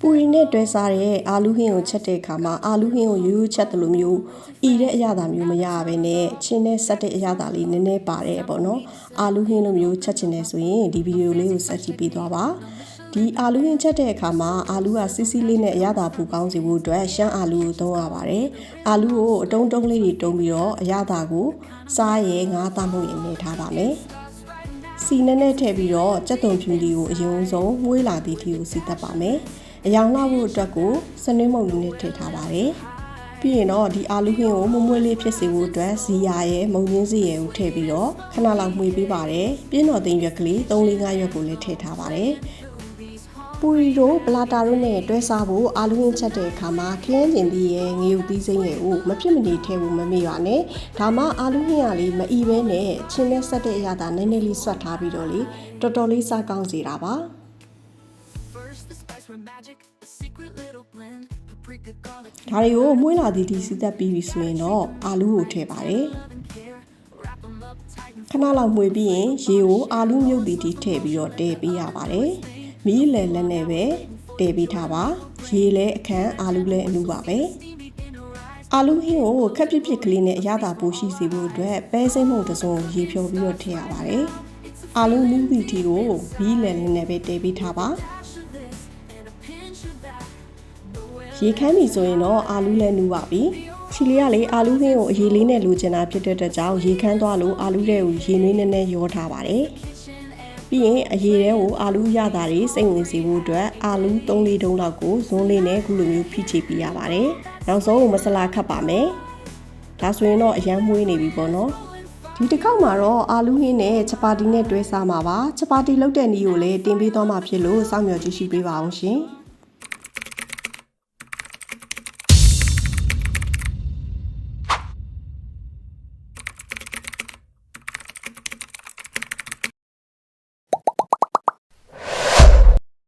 ပူရီနဲ့တွဲစားတဲ့အာလူးဟင်းကိုချက်တဲ့အခါမှာအာလူးဟင်းကိုရိုးရိုးချက်တယ်လို့မျိုးဤတဲ့အရသာမျိုးမရဘဲနဲ့ချင်းနဲ့ဆက်တဲ့အရသာလေးနည်းနည်းပါတယ်ပေါ့နော်အာလူးဟင်းလိုမျိုးချက်ချင်တယ်ဆိုရင်ဒီဗီဒီယိုလေးကိုဆက်ကြည့်ပေးသွားပါဒီအာလူးဟင်းချက်တဲ့အခါမှာအာလူးကစီးစီးလေးနဲ့အရသာပူကောင်းစေဖို့အတွက်ရှမ်းအာလူးကိုသုံးရပါတယ်အာလူးကိုအတုံးတုံးလေးတွေတုံးပြီးတော့အရသာကိုစားရဲငါးသားမှုရင်နေထားပါမယ် စီနဲ့နဲ့ထည့်ပြီးတော့ကြက်သွန်ဖြူလေးကိုအရင်ဆုံးမွေးလာသည့်ထီကိုစီတက်ပါမယ်။အယောင်လှဖို့အတွက်ကိုစနွေးမုံလေးနဲ့ထည့်ထားပါတယ်။ပြီးရင်တော့ဒီအာလူးဟင်းကိုမွမွေးလေးဖြစ်စေဖို့အတွက်ဇီယာရဲ့မုံရင်းစီရဲ့ကိုထည့်ပြီးတော့ခဏလောက်မှွေပေးပါတယ်။ပြင်းတော်သိမ်းရွက်ကလေး3-5ရွက်ကိုလည်းထည့်ထားပါတယ်။ ပူရီတို့ပလာတာတို့နဲ့တွဲစားဖို့အာလူးရင်းချက်တဲ့အခါမှာခရမ်းကျင်သီးရဲ့ငေယူသီးစိမ့်ရဲ့ကိုမဖြစ်မနေထည့်ဖို့မမေ့ပါနဲ့ဒါမှအာလူးရင်းကလေးမအီပဲနဲ့ချင်းနဲ့ဆက်တဲ့အရာသာနည်းနည်းလေးဆွတ်ထားပြီးတော့လေတော်တော်လေးစားကောင်းစေတာပါ First, the spice were magic, a secret little blend. Paprika, garlic, ဒါတွေကိုမွှေးလာသည့်ဒီစီသက်ပြီးပြီဆိုရင်တော့အာလူးကိုထည့်ပါတယ် and pear. Wrap them up tight and ခဏလောက်မှွေပြီးရင်ရေကိုအာလူးမြုပ်သည့်ဒီထည့်ပြီးတော့တည်ပေးရပါတယ် မီးလယ်လက်နဲ့ပဲတည်ပေးထားပါရေလည်းအခန်းအာလူးလည်းအလူးပါပဲ steamy in a rise. အာလူးဟင်းကိုခက်ပြစ်ပြစ်ကလေးနဲ့အရသာပိုရှိစေဖို့အတွက်ပဲစိမ့်မှုတစ်စုံရေဖြော်ပြီးတော့ထည့်ရပါတယ်အာလူးနူးသည့်ဒီကိုမီးလယ်လက်နဲ့ပဲတည်ပေးထားပါ Dash of this and a pinch of that. But when ရေခမ်းပြီဆိုရင်တော့အာလူးလည်းနူးပါပြီချီလေးကလေအာလူးဟင်းကိုအရေလေးနဲ့လိုချင်တာဖြစ်တဲ့အတွက်ကြောင့်ရေခမ်းသွားလို့အာလူးတဲ့ကိုရေနွေးနည်းနည်းရောထားပါတယ် ပြီးရင်အရေထဲကိုအာလူးရတာတွေစိတ်ဝင်စေဖို့အတွက်အာလူး3လေးတုံးလောက်ကိုဇွန်းလေးနဲ့ခုလိုမျိုးဖိချေပေးရပါတယ်နောက်ဆုံးမဆလာခတ်ပါမယ်ဒါဆိုရင်တော့အရန်မွေးနေပြီပေါ့နော်ဒီတစ်ခေါက်မှာတော့အာလူးဟင်းနဲ့ချပါတီနဲ့တွဲစားမှာပါချပါတီလုပ်တဲ့နည်းကိုလည်းတင်ပေးသွားမှာဖြစ်လို့စောင့်မျှော်ကြည့်ရှုပေးပါအောင်ရှင်